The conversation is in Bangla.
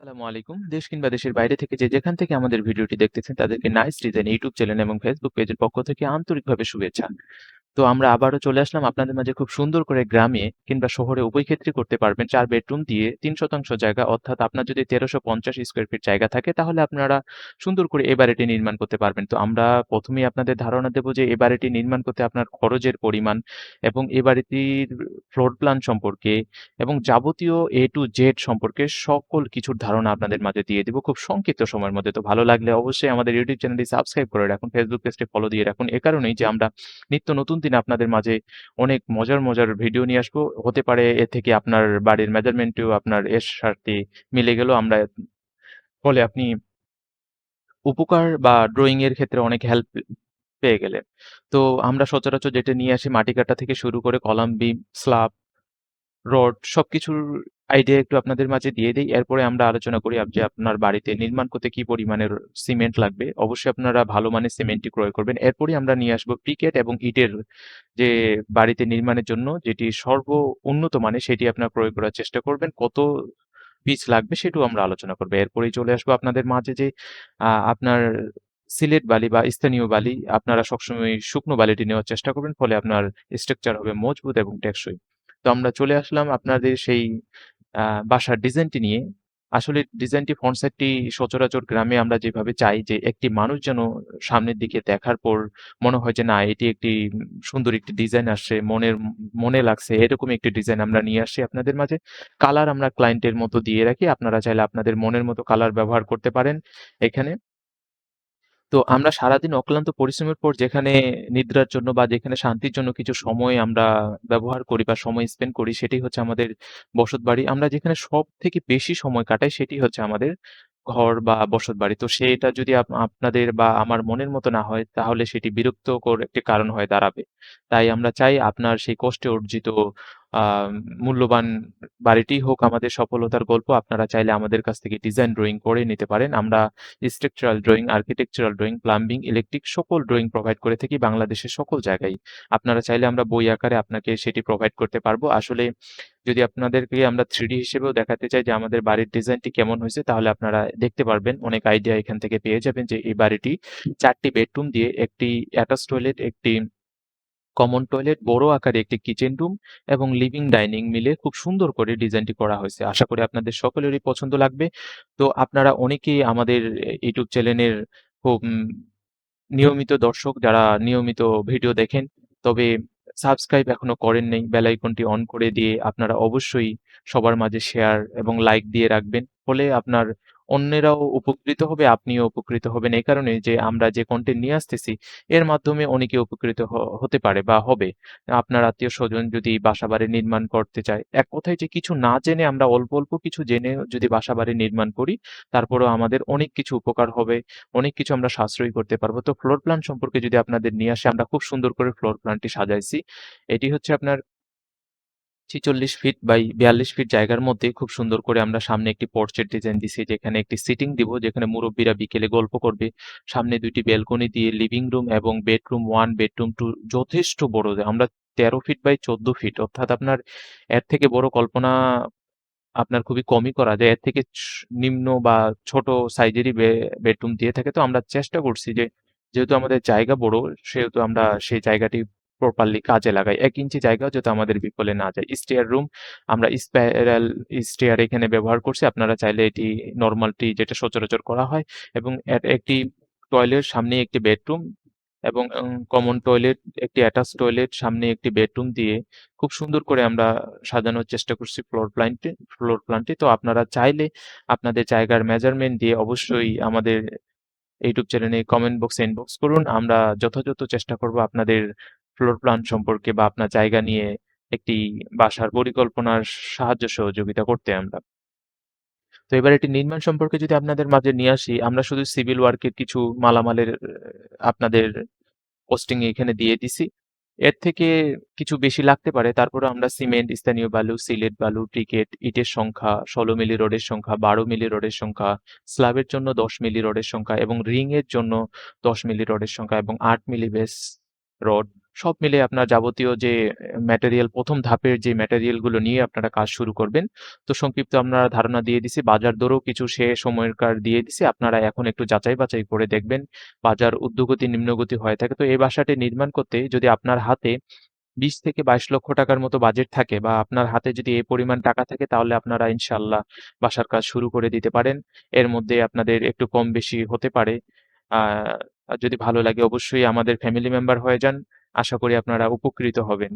আসসালামু আলাইকুম। দেশ কিংবা দেশের বাইরে থেকে যে যেখান থেকে আমাদের ভিডিওটি দেখতেছেন, তাদেরকে নাইস ডিজাইন ইউটিউব চ্যানেল এবং ফেসবুক পেজের পক্ষ থেকে আন্তরিকভাবে শুভেচ্ছা। তো আমরা আবারও চলে আসলাম আপনাদের মাঝে খুব সুন্দর করে গ্রামে কিংবা শহরে উভয় ক্ষেত্রেই করতে পারবেন চার বেডরুম দিয়ে তিন শতাংশ জায়গা, অর্থাৎ আপনার যদি তেরোশো পঞ্চাশ স্কোয়ার ফিট জায়গা থাকে, তাহলে আপনারা সুন্দর করে এ বাড়িটি নির্মাণ করতে পারবেন। তো আমরা প্রথমেই আপনাদের ধারণা দেব যে এ বাড়িটি নির্মাণ করতে আপনার খরচের পরিমাণ এবং এ বাড়িটির ফ্লোর প্ল্যান সম্পর্কে এবং যাবতীয় এ টু জেড সম্পর্কে সকল কিছুর ধারণা আপনাদের মাঝে দিয়ে দেবো খুব সংক্ষিপ্ত সময়ের মধ্যে। তো ভালো লাগলে অবশ্যই আমাদের ইউটিউব চ্যানেলটি সাবস্ক্রাইব করে রাখুন। ফেসবুক পেজটি ফলো দিয়ে রাখুন। এ কারণেই যে আমরা নিত্য নতুন দিনে আপনাদের মাঝে অনেক মজার, মজার ভিডিও নিয়ে আসব। হতে পারে এ থেকে আপনার বাড়ির মেজারমেন্টেও আপনার এর সাথে মিলে গেল। আমরা ফলে আপনি উপকার বা ড্রয়িং এর ক্ষেত্রে অনেক হেল্প পেয়ে গেলেন। তো আমরা সচরাচর যেটা নিয়ে আসি মাটি কাটা থেকে শুরু করে কলাম, বিম, স্ল্যাব, রড সবকিছুর আইডিয়া একটু আপনাদের মাঝে দিয়ে দিই এরপরে আমরা আলোচনা করি যে আপনার বাড়িতে নির্মাণ করতে কি পরিমাণের সিমেন্ট লাগবে। অবশ্যই আপনারা ভালো মানের সিমেন্টটি ক্রয় করবেন। এরপরেই আমরা নিয়ে আসব ব্রিকেট এবং ইটের যে বাড়িতে নির্মাণের জন্য যেটি সর্ব উন্নত মানের সেটি আপনার ক্রয় করার চেষ্টা করবেন। কত পিস লাগবে সেটাও আমরা আলোচনা করব। এরপরেই চলে আসব আপনাদের মাঝে যে আপনার সিলেট বালি বা স্থানীয় বালি, আপনারা সবসময় শুকনো বালিটি নেওয়ার চেষ্টা করবেন। ফলে আপনার স্ট্রাকচার হবে মজবুত এবং টেকসই। তো আমরা চলে আসলাম আপনাদের সেই বাসার ডিজাইনটি নিয়ে। আসলে ডিজাইনটি ফ্রন্ট সাইডটি সচরাচর গ্রামে আমরা যেভাবে চাই যে একটি মানুষ যেন সামনের দিকে দেখার পর মনে হয় যে না এটি একটি সুন্দর একটি ডিজাইন আসছে, মনের মনে লাগছে এরকম একটি ডিজাইন আমরা নিয়ে আসছি আপনাদের মাঝে। কালার আমরা ক্লায়েন্টের মতো দিয়ে রাখি। আপনারা চাইলে আপনাদের মনের মতো কালার ব্যবহার করতে পারেন এখানে। তো আমরা সারাদিন অক্লান্ত পরিশ্রমের পর যেখানে নিদ্রার জন্য বা যেখানে শান্তির জন্য কিছু সময় আমরা ব্যবহার করি বা সময় স্পেন্ড করি, সেটি হচ্ছে আমাদের বসত বাড়ি। আমরা যেখানে সব থেকে বেশি সময় কাটাই, সেটি হচ্ছে আমাদের ঘর বা বসতবাড়ি। তো সেটা যদি আপ আপনাদের বা আমার মনের মতো না হয় তাহলে সেটি বিরক্তকর একটি কারণ হয়ে দাঁড়াবে। তাই আমরা চাই আপনার সেই কষ্টে অর্জিত মূল্যবান বাড়িটিই হোক আমাদের সফলতার গল্প। আপনারা চাইলে আমাদের কাছ থেকে ডিজাইন ড্রইং করে নিতে পারেন। আমরা structural drawing, architectural drawing, plumbing, electric সকল ড্রইং প্রোভাইড করে থাকি বাংলাদেশের সকল জায়গায়। আপনারা চাইলে আমরা বই আকারে আপনাকে সেটি প্রোভাইড করতে পারব। আসলে যদি আপনাদেরকে আমরা 3D হিসেবেও দেখাতে চাই যে আমাদের বাড়ির ডিজাইনটি কেমন হয়েছে তাহলে আপনারা দেখতে পারবেন। অনেক আইডিয়া এখান থেকে পেয়ে যাবেন যে এই বাড়িটি চারটি বেডরুম দিয়ে একটি অ্যাটাচ টয়লেট, একটি কমন টয়লেট, বড় আকারে একটি কিচেন রুম এবং লিভিং ডাইনিং মিলে খুব সুন্দর করে ডিজাইনটি করা হয়েছে। আশা করি আপনাদের সকলেরই পছন্দ লাগবে। তো আপনারা অনেকেই আমাদের ইউটিউব চ্যানেলের খুব নিয়মিত দর্শক যারা নিয়মিত ভিডিও দেখেন। তবে সাবস্ক্রাইব এখনও করেন নেই, বেল আইকনটি অন করে দিয়ে আপনারা অবশ্যই সবার মাঝে শেয়ার এবং লাইক দিয়ে রাখবেন। ফলে আপনার অন্যেরাও উপকৃত হবে, আপনিও উপকৃত হবেন। এই কারণে যে আমরা যে কনটেন্ট নিয়ে আসতেছি এর মাধ্যমে অনেকে উপকৃত হতে পারে বা হবে। আপনার আত্মীয় স্বজন যদি বাসাবাড়ি নির্মাণ করতে চায়, এক কথায় যে কিছু না জেনে আমরা অল্প, অল্প কিছু জেনে যদি বাসা বাড়ি নির্মাণ করি তারপরেও আমাদের অনেক কিছু উপকার হবে। অনেক কিছু আমরা সাশ্রয়ী করতে পারব। তো ফ্লোর প্ল্যান সম্পর্কে যদি আপনাদের নিয়ে আসে আমরা খুব সুন্দর করে ফ্লোর প্ল্যানটি সাজাইছি। এটি হচ্ছে আপনার ৪৬ ফিট বাই ৪২ ফিট জায়গার মধ্যে খুব সুন্দর করে আমরা সামনে একটি পোর্চের ডিজাইন দিছি, যেখানে একটি সিটিং দিব, যেখানে মুরব্বীরা বিকেলে গল্প করবে। সামনে দুইটি ব্যালকনি দিয়ে লিভিং রুম এবং বেডরুম ওয়ান বেডরুম টু যথেষ্ট বড়। আমরা ১৩ ফিট বাই ১৪ ফিট অর্থাৎ আপনার এর থেকে বড় কল্পনা আপনার খুবই কমই করা যায়। এর থেকে নিম্ন বা ছোট সাইজেরই বেডরুম দিয়ে থাকে। তো আমরা চেষ্টা করছি যে, যেহেতু আমাদের জায়গা বড়, সেহেতু আমরা সেই জায়গাটি প্রপারলি কাজে লাগাই। এক ইঞ্চি জায়গাও যাতে আমাদের বিফলে না যায়। স্টেয়ার রুম আমরা স্পাইরাল স্টেয়ার এখানে ব্যবহার করছি। আপনারা চাইলে এটি নরমালটি যেটা সচরাচর করা হয় এবং একটি টয়লেট সামনে একটি বেডরুম এবং কমন টয়লেট, একটি অ্যাটাচ টয়লেট, সামনে একটি বেডরুম দিয়ে খুব সুন্দর করে আমরা সাজানোর চেষ্টা করছি ফ্লোর প্ল্যানটি ফ্লোর প্ল্যানটি। তো আপনারা চাইলে আপনাদের জায়গার মেজারমেন্ট দিয়ে অবশ্যই আমাদের ইউটিউব চ্যানেলে কমেন্ট বক্সে ইনবক্স করুন। আমরা যথাযথ চেষ্টা করব আপনাদের ফ্লোর প্ল্যান সম্পর্কে বা আপনার জায়গা নিয়ে একটি বাসার পরিকল্পনার সাহায্য সহযোগিতা করতে আমরা। তো এবার এটি নির্মাণ সম্পর্কে যদি আপনাদের মাঝে নিয়ে আসি, আমরা শুধু সিভিল ওয়ার্কের কিছু মালামালের আপনাদের পোস্টিং এখানে দিয়ে দিছি। এর থেকে কিছু বেশি লাগতে পারে। তারপরেও আমরা সিমেন্ট, স্থানীয় বালু, সিলেট বালু, ব্রিকেট, ইটের সংখ্যা, ১৬ মিলি রডের সংখ্যা, ১২ মিলি রডের সংখ্যা, স্ল্যাবের জন্য ১০ মিলি রডের সংখ্যা এবং রিং এর জন্য ১০ মিলি রডের সংখ্যা এবং ৮ মিলি বেস রড সব মিলে আপনার যাবতীয় যে ম্যাটেরিয়াল প্রথম ধাপের যে ম্যাটেরিয়ালগুলো নিয়ে আপনারা কাজ শুরু করবেন। তো সংক্ষিপ্ত আমরা ধারণা দিয়ে দিছি। বাজার দরও কিছু সে সময়কার দিয়ে দিছি। আপনারা এখন একটু যাচাই-বাছাই করে দেখবেন। বাজার উদ্যোগতি, নিম্নগতি হয়ে থাকে। তো এই বাসাটি নির্মাণ করতে যদি আপনার হাতে ২০ থেকে ২২ লক্ষ টাকার মতো বাজেট থাকে বা আপনার হাতে যদি এই পরিমাণ টাকা থাকে, তাহলে আপনারা ইনশাল্লাহ বাসার কাজ শুরু করে দিতে পারেন। এর মধ্যে আপনাদের একটু কম বেশি হতে পারে। যদি ভালো লাগে অবশ্যই আমাদের ফ্যামিলি মেম্বার হয়ে যান। আশা করি আপনারা উপকৃত হবেন।